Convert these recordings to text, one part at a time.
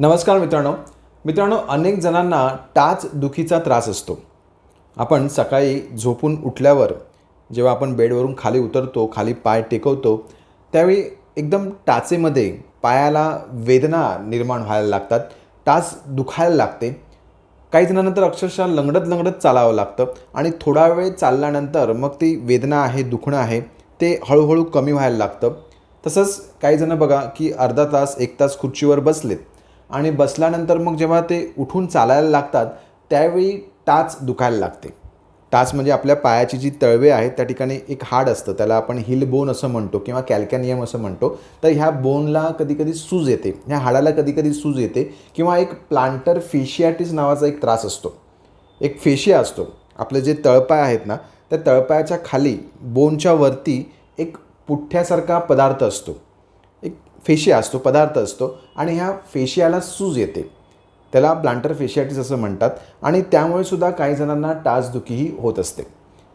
नमस्कार मित्रांनो. मित्रांनो अनेक जणांना टाच दुखीचा त्रास असतो. आपण सकाळी झोपून उठल्यावर जेव्हा आपण बेडवरून खाली उतरतो खाली पाय टेकवतो त्यावेळी एकदम टाचेमध्ये पायाला वेदना निर्माण व्हायला लागतात टाच दुखायला लागते. काही जणांना तर अक्षरशः लंगडत लंगडत चालावं लागतं आणि थोडा वेळ चालल्यानंतर मग ती वेदना आहे दुखणं आहे ते हळूहळू कमी व्हायला लागतं. तसंच काही जणं बघा की अर्धा तास एक तास खुर्चीवर बसलेत. आणि बसल्यानंतर मग जेव्हा ते उठून चालायला लागतात त्यावेळी टाच दुखायला लागते. टाच म्हणजे आपल्या पायाची जी तळवे आहेत त्या ठिकाणी एक हाड असतं त्याला आपण हिल बोन असं म्हणतो किंवा कॅल्कॅनियम असं म्हणतो. तर ह्या बोनला कधीकधी सूज येते ह्या हाडाला कधीकधी सूज येते किंवा एक प्लांटर फेशियाटिस नावाचा एक त्रास असतो. एक फेशिया असतो आपले जे तळपाय आहेत ना त्या तळपायाच्या खाली बोनच्या वरती एक पुठ्ठ्यासारखा पदार्थ असतो. एक फेशिया असतो पदार्थ असतो आणि ह्या फेशियाला सूज येते. त्याला प्लांटर फेशियाटिस असं म्हणतात आणि त्यामुळे सुद्धा काही जणांना टाचदुखीही होत असते.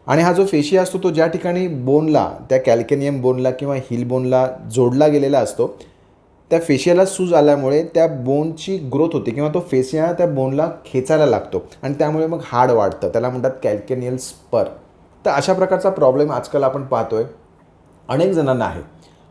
आणि हा जो फेशिया असतो तो ज्या ठिकाणी बोनला त्या कॅल्केनियम बोनला किंवा हिल बोनला जोडला गेलेला असतो त्या फेशियाला सूज आल्यामुळे त्या बोनची ग्रोथ होते किंवा तो फेशिया त्या बोनला खेचायला लागतो आणि त्यामुळे मग हाड वाढतं. त्याला म्हणतात कॅल्केनियल स्पर. तर अशा प्रकारचा प्रॉब्लेम आजकाल आपण पाहतोय. अनेक जणांना आहे.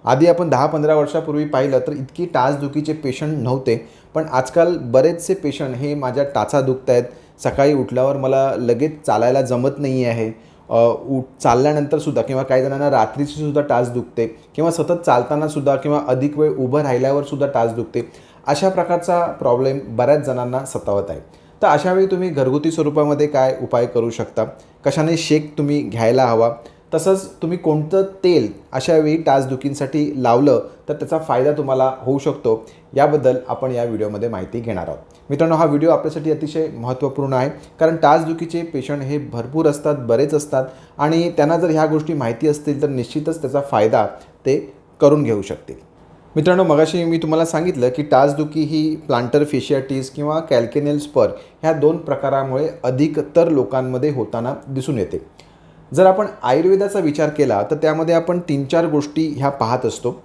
आधी आपण दहा पंधरा वर्षापूर्वी पाहिलं तर इतकी टाचदुखीचे पेशंट नव्हते. पण आजकाल बरेचसे पेशंट हे माझ्या टाचा दुखत आहेत सकाळी उठल्यावर मला लगेच चालायला जमत नाही आहे अ, उठ चालल्यानंतरसुद्धा किंवा काही जणांना रात्रीची सुद्धा टाच दुखते किंवा सतत चालतानासुद्धा किंवा अधिक वेळ उभं राहिल्यावर सुद्धा टाच दुखते. अशा प्रकारचा प्रॉब्लेम बऱ्याच जणांना सतावत आहे. तर अशावेळी तुम्ही घरगुती स्वरूपामध्ये काय उपाय करू शकता? कशाने शेक तुम्ही घ्यायला हवा? तसंच तुम्ही कोणतं तेल अशावेळी टाचदुखींसाठी लावलं तर त्याचा फायदा तुम्हाला होऊ शकतो. याबद्दल आपण या व्हिडिओमध्ये माहिती घेणार आहोत. मित्रांनो हा व्हिडिओ आपल्यासाठी अतिशय महत्त्वपूर्ण आहे कारण टाचदुखीचे पेशंट हे भरपूर असतात बरेच असतात आणि त्यांना जर ह्या गोष्टी माहिती असतील तर निश्चितच त्याचा फायदा ते करून घेऊ शकतील. मित्रांनो मगाशी मी तुम्हाला सांगितलं की टाचदुखी ही प्लांटर फेशियाटिस किंवा कॅल्केनेल स्पर ह्या दोन प्रकारामुळे अधिकतर लोकांमध्ये होताना दिसून येते. जर आपण आयुर्वेदाचा विचार केला तर त्यामध्ये आपण तीन चार गोष्टी ह्या पाहत असतो.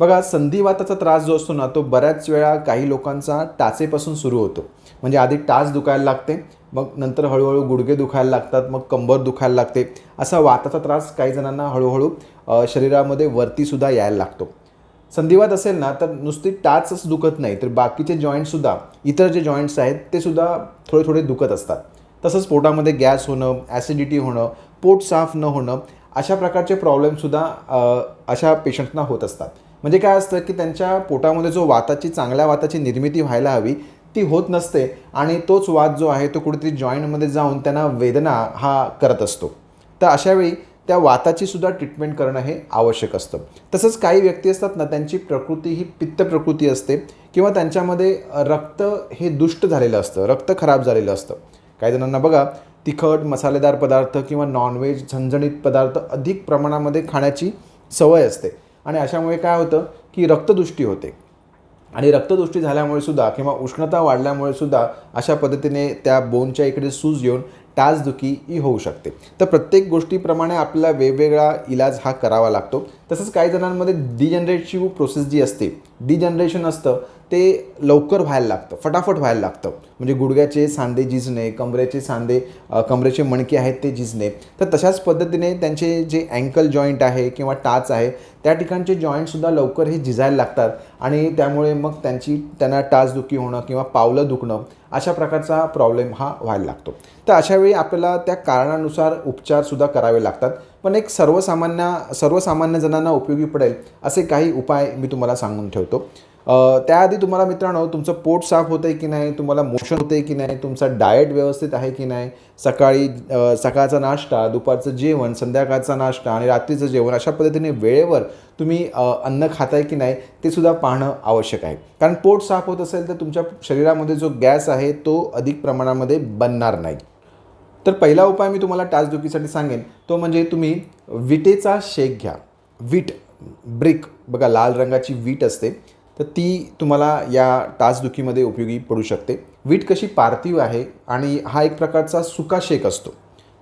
बघा संधिवाताचा त्रास जो असतो ना तो बऱ्याच वेळा काही लोकांचा टाचेपासून सुरू होतो. म्हणजे आधी टाच दुखायला लागते मग नंतर हळूहळू गुडघे दुखायला लागतात मग कंबर दुखायला लागते. असा वाताचा त्रास काही जणांना हळूहळू शरीरामध्ये वरतीसुद्धा यायला लागतो. संधिवात असेल ना तर नुसती टाचच दुखत नाही तर बाकीचे जॉईंटसुद्धा इतर जे जॉईंट्स आहेत ते सुद्धा थोडे थोडे दुखत असतात. तसंच पोटामध्ये गॅस होणं ॲसिडिटी होणं पोट साफ न होणं अशा प्रकारचे प्रॉब्लेमसुद्धा अशा पेशंटना होत असतात. म्हणजे काय असतं की त्यांच्या पोटामध्ये जो वाताची चांगल्या वाताची निर्मिती व्हायला हवी ती होत नसते आणि तोच वात जो आहे तो कुठेतरी जॉईंटमध्ये जाऊन त्यांना वेदना हा करत असतो. तर अशावेळी त्या वाताची सुद्धा ट्रीटमेंट करणं हे आवश्यक असतं. तसंच काही व्यक्ती असतात ना त्यांची प्रकृती ही पित्त प्रकृती असते किंवा त्यांच्यामध्ये रक्त हे दुष्ट झालेलं असतं रक्त खराब झालेलं असतं. काही जणांना बघा तिखट मसालेदार पदार्थ किंवा नॉनव्हेज झणझणीत पदार्थ अधिक प्रमाणामध्ये खाण्याची सवय असते. आणि अशामुळे काय होतं की रक्तदृष्टी होते. आणि रक्तदृष्टी झाल्यामुळे सुद्धा किंवा उष्णता वाढल्यामुळे सुद्धा अशा पद्धतीने त्या बोनच्या इकडे सूज येऊन टाचदुखी ही होऊ शकते. तर प्रत्येक गोष्टीप्रमाणे आपल्याला वेगवेगळा इलाज हा करावा लागतो. तसंच काही जणांमध्ये डिजनरेटिव्ह प्रोसेस जी असते डिजनरेशन असतं ते लवकर व्हायला लागतं फटाफट व्हायला लागतं. म्हणजे गुडघ्याचे सांधे झिजणे कमरेचे सांधे कमरेचे मणके आहेत ते झिजणे. तर तशाच पद्धतीने त्यांचे जे अँकल जॉईंट आहे किंवा टाच आहे त्या ठिकाणचे जॉईंटसुद्धा लवकर हे झिजायला लागतात आणि त्यामुळे मग त्यांची त्यांना टाचदुखी होणं किंवा पावलं दुखणं अशा प्रकारचा प्रॉब्लेम हा व्हायला लागतो. तर अशावेळी आपल्याला त्या कारणानुसार उपचारसुद्धा करावे लागतात. पण एक सर्वसामान्य सर्वसामान्य जणांना उपयोगी पडेल असे काही उपाय मी तुम्हाला सांगून ठेवतो. त्याआधी तुम्हाला मित्रांनो तुमचं पोट साफ होतं आहे की नाही तुम्हाला मोशन होतं आहे की नाही तुमचा डाएट व्यवस्थित आहे की नाही सकाळी सकाळचा नाश्ता दुपारचं जेवण संध्याकाळचा नाश्ता आणि रात्रीचं जेवण अशा पद्धतीने वेळेवर तुम्ही अन्न खाताय की नाही ते सुद्धा पाहणं आवश्यक आहे. कारण पोट साफ होत असेल तर तुमच्या शरीरामध्ये जो गॅस आहे तो अधिक प्रमाणामध्ये बनणार नाही. तर पहिला उपाय मी तुम्हाला टाचदुखीसाठी सांगेन. तो म्हणजे तुम्ही विटेचा शेक घ्या. वीट ब्रिक. बघा लाल रंगाची वीट असते. तर ती तुम्हाला या टाचदुखीमध्ये उपयोगी पडू शकते. वीट कशी पार्थिव आहे आणि हा एक प्रकारचा सुका शेक असतो.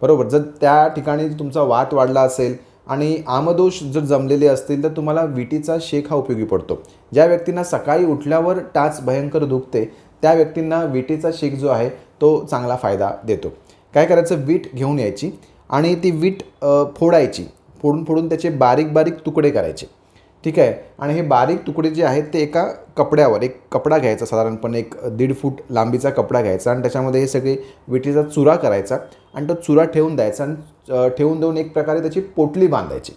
बरोबर? जर त्या ठिकाणी तुमचा वात वाढला असेल आणि आमदोष जर जमलेले असतील तर तुम्हाला विटीचा शेक हा उपयोगी पडतो. ज्या व्यक्तींना सकाळी उठल्यावर टाच भयंकर दुखते त्या व्यक्तींना विटीचा शेक जो आहे तो चांगला फायदा देतो. काय करायचं? वीट घेऊन यायची आणि ती वीट फोडायची. फोडून फोडून त्याचे बारीक बारीक तुकडे करायचे. ठीक आहे? आणि हे बारीक तुकडे जे आहेत ते एका कपड्यावर एक कपडा घ्यायचा साधारणपणे एक दीड फूट लांबीचा कपडा घ्यायचा आणि त्याच्यामध्ये हे सगळे विटीचा चुरा करायचा आणि तो चुरा ठेवून द्यायचा आणि ठेवून देऊन एक प्रकारे त्याची पोटली बांधायची.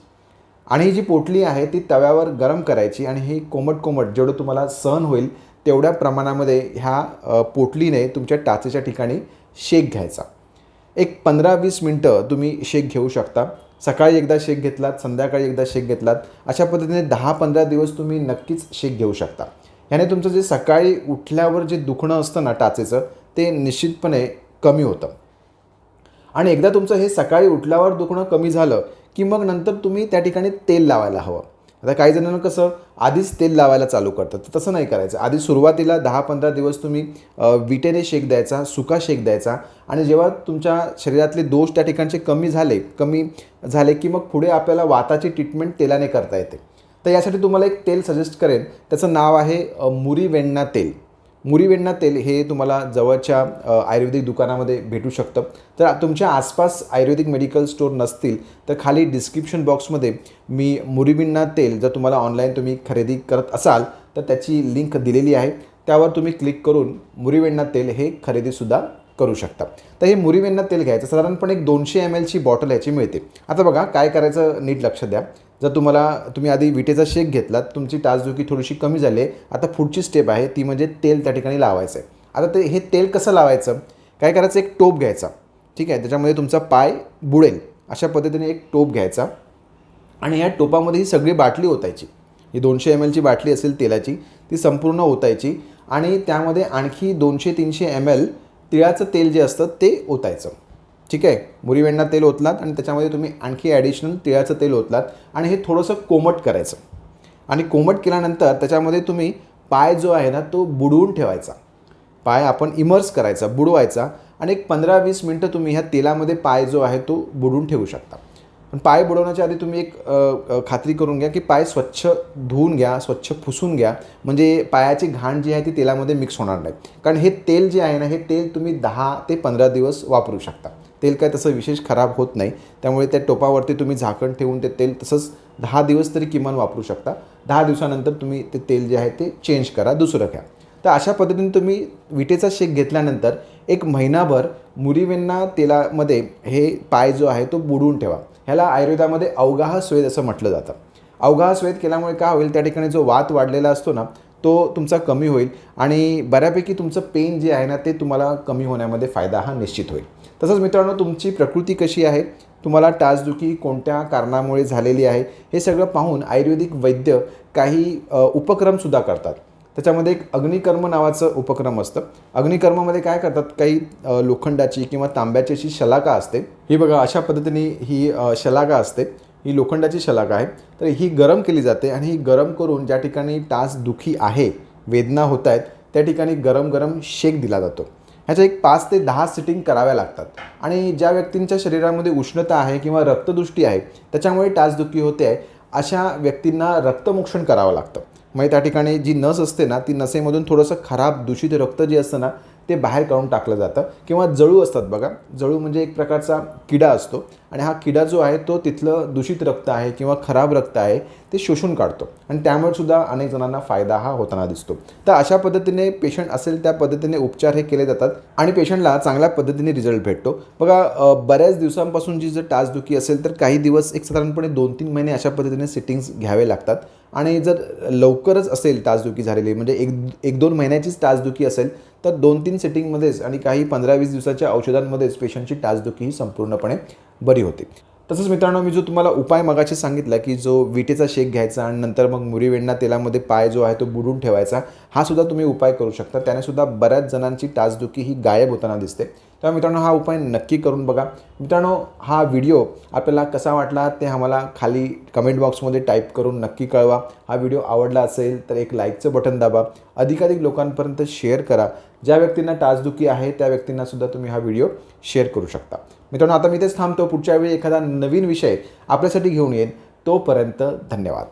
आणि ही जी पोटली आहे ती तव्यावर गरम करायची आणि ही कोमट कोमट जेवढं तुम्हाला सहन होईल तेवढ्या प्रमाणामध्ये ह्या पोटलीने तुमच्या टाचेच्या ठिकाणी शेक घ्यायचा. एक पंधरा वीस मिनटं तुम्ही शेक घेऊ शकता. सकाळी एकदा शेक घेतलात संध्याकाळी एकदा शेक घेतलात. अशा पद्धतीने दहा पंधरा दिवस तुम्ही नक्कीच शेक घेऊ शकता. याने तुमचं जे सकाळी उठल्यावर जे दुखणं असतं ना टाचेचं ते निश्चितपणे कमी होतं. आणि एकदा तुमचं हे सकाळी उठल्यावर दुखणं कमी झालं की मग नंतर तुम्ही त्या ठिकाणी तेल लावायला हवं. आता काही जणांना कसं आधीच तेल लावायला चालू करतात. तर तसं नाही करायचं. आधी सुरुवातीला दहा पंधरा दिवस तुम्ही विटेने शेक द्यायचा सुका शेक द्यायचा आणि जेव्हा तुमच्या शरीरातले दोष त्या ठिकाणचे कमी झाले कमी झाले की मग पुढे आपल्याला वाताची ट्रीटमेंट तेलाने करता येते. तर यासाठी तुम्हाला एक तेल सजेस्ट करेन. त्याचं नाव आहे मुरी वेण्णा तेल. मुरीवेण्णा तेल हे तुम्हाला जवळच्या आयुर्वेदिक दुकानामध्ये भेटू शकतं. तर तुमच्या आसपास आयुर्वेदिक मेडिकल स्टोअर नसतील तर खाली डिस्क्रिप्शन बॉक्समध्ये मी मुरीवेण्णा तेल जर तुम्हाला ऑनलाईन तुम्ही खरेदी करत असाल तर त्याची लिंक दिलेली आहे. त्यावर तुम्ही क्लिक करून मुरीवेण्णा तेल हे खरेदीसुद्धा करू शकता. तर हे मुरीवेंना तेल घ्यायचं. साधारणपणे एक दोनशे एम एलची बॉटल याची मिळते. आता बघा काय करायचं नीट लक्ष द्या. जर तुम्हाला तुम्ही आधी विटेचा शेक घेतलात तुमची टाचदुखी थोडीशी कमी झाली आहे. आता पुढची स्टेप आहे ती म्हणजे तेल त्या ठिकाणी लावायचं आहे. आता ते हे तेल कसं लावायचं? काय करायचं? एक टोप घ्यायचा. ठीक आहे त्याच्यामध्ये तुमचा पाय बुडेल. अशा पद्धतीने एक टोप घ्यायचा. आणि या टोपामध्ये ही सगळी बाटली ओतायची. ही दोनशे एम एलची बाटली असेल तेलाची ती संपूर्ण ओतायची. आणि त्यामध्ये आणखी दोनशे तीनशे एम एल तिळाचं तेल जे असतं ते ओतायचं. ठीक आहे? मुरीवेंडा तेल ओतलात आणि त्याच्यामध्ये तुम्ही आणखी ॲडिशनल तिळाचं तेल ओतलात आणि हे थोडंसं कोमट करायचं. आणि कोमट केल्यानंतर त्याच्यामध्ये तुम्ही पाय जो आहे ना तो बुडवून ठेवायचा. पाय आपण इमर्स करायचा बुडवायचा आणि एक पंधरा वीस मिनटं तुम्ही ह्या तेलामध्ये पाय जो आहे तो बुडवून ठेवू शकता. पण पाय बुडवण्याच्या आधी तुम्ही एक खात्री करून घ्या की पाय स्वच्छ धुवून घ्या स्वच्छ पुसून घ्या. म्हणजे पायाची घाण जी आहे ती तेलामध्ये मिक्स होणार नाही. कारण हे तेल जे आहे ना हे तेल तुम्ही दहा ते पंधरा दिवस वापरू शकता. तेल काय तसं विशेष खराब होत नाही. त्यामुळे त्या टोपावरती तुम्ही झाकण ठेवून ते तेल तसंच दहा दिवस तरी किमान वापरू शकता. दहा दिवसानंतर तुम्ही ते तेल जे आहे ते चेंज करा दुसरं घ्या. तर अशा पद्धतीने तुम्ही विटेचा शेक घेतल्यानंतर एक महिनाभर मुरीवेंना तेलामध्ये हे पाय जो आहे तो बुडवून ठेवा. ह्याला आयुर्वेदामध्ये अवगाह स्वेद असं म्हटलं जातं. अवगाह स्वेद केल्यामुळे काय होईल? त्या ठिकाणी जो वात वाढलेला असतो ना तो तुमचा कमी होईल आणि बऱ्यापैकी तुमचं पेन जे आहे ना ते तुम्हाला कमी होण्यामध्ये फायदा हा निश्चित होईल. तसंच मित्रांनो तुमची प्रकृती कशी आहे? तुम्हाला टाचदुखी कोणत्या कारणामुळे झालेली आहे? हे सगळं पाहून आयुर्वेदिक वैद्य काही उपक्रमसुद्धा करतात. त्याच्यामध्ये एक अग्निकर्म नावाचं उपक्रम असतं. अग्निकर्मामध्ये काय करतात? काही लोखंडाची किंवा तांब्याची अशी शलाका असते. ही बघा अशा पद्धतीने ही शलाका असते. ही लोखंडाची शलाका आहे. तर ही गरम केली जाते आणि ही गरम करून ज्या ठिकाणी टास दुखी आहे वेदना होत आहेत त्या ठिकाणी गरम गरम शेक दिला जातो. ह्याच्या एक पाच ते दहा सिटिंग कराव्या लागतात. आणि ज्या व्यक्तींच्या शरीरामध्ये उष्णता आहे किंवा रक्तदृष्टी आहे त्याच्यामुळे टाचदुखी होते आहे अशा व्यक्तींना रक्तमोक्षण करावं लागतं. म्हणजे त्या ठिकाणी जी नस असते ना ती नसेमधून थोडंसं खराब दूषित रक्त जे असतं ना ते बाहेर काढून टाकलं जातं. किंवा जळू असतात बघा. जळू म्हणजे एक प्रकारचा किडा असतो. आणि हा किडा जो आहे तो तिथलं दूषित रक्त आहे किंवा खराब रक्त आहे ते शोषून काढतो. आणि त्यामुळे सुद्धा अनेक जणांना फायदा हा होताना दिसतो. तर अशा पद्धतीने पेशंट असेल त्या पद्धतीने उपचार हे केले जातात. आणि पेशंटला चांगल्या पद्धतीने रिझल्ट भेटतो. बघा बऱ्याच दिवसांपासून जी जर टाचदुखी असेल तर काही दिवस एक साधारणपणे दोन तीन महिने अशा पद्धतीने सिटिंग्स घ्यावे लागतात. आणि जर लवकरच असेल तासदुखी झालेली म्हणजे एक एक दोन महिन्याचीच तासदुखी असेल तर दोन तीन सेटिंगमध्येच आणि काही पंधरा वीस दिवसाच्या औषधांमध्येच पेशंटची तासदुखी ही संपूर्णपणे बरी होते. तसंच मित्रांनो मी जो तुम्हाला उपाय मगाशी सांगितला की जो विटेचा शेक घ्यायचा आणि नंतर मग मुरीवेण्णा तेलामध्ये पाय जो आहे तो बुडून ठेवायचा हा सुद्धा तुम्ही उपाय करू शकता. त्याने सुद्धा बऱ्याच जणांची टाचदुखी ही गायब होताना दिसते. तेव्हा मित्रांनो हा उपाय नक्की करून बघा. मित्रांनो हा व्हिडिओ आपल्याला कसा वाटला ते आम्हाला खाली कमेंट बॉक्समध्ये टाईप करून नक्की कळवा. हा व्हिडिओ आवडला असेल तर एक लाईकचं बटन दाबा. अधिकाधिक लोकांपर्यंत शेअर करा. ज्या व्यक्तींना टाचदुखी आहे त्या व्यक्तींना सुद्धा तुम्ही हा व्हिडिओ शेअर करू शकता. मित्रांनो आता मी तेच थांबतो. पुढच्या वेळी एखादा नवीन विषय आपल्यासाठी घेऊन येईन. तोपर्यंत धन्यवाद.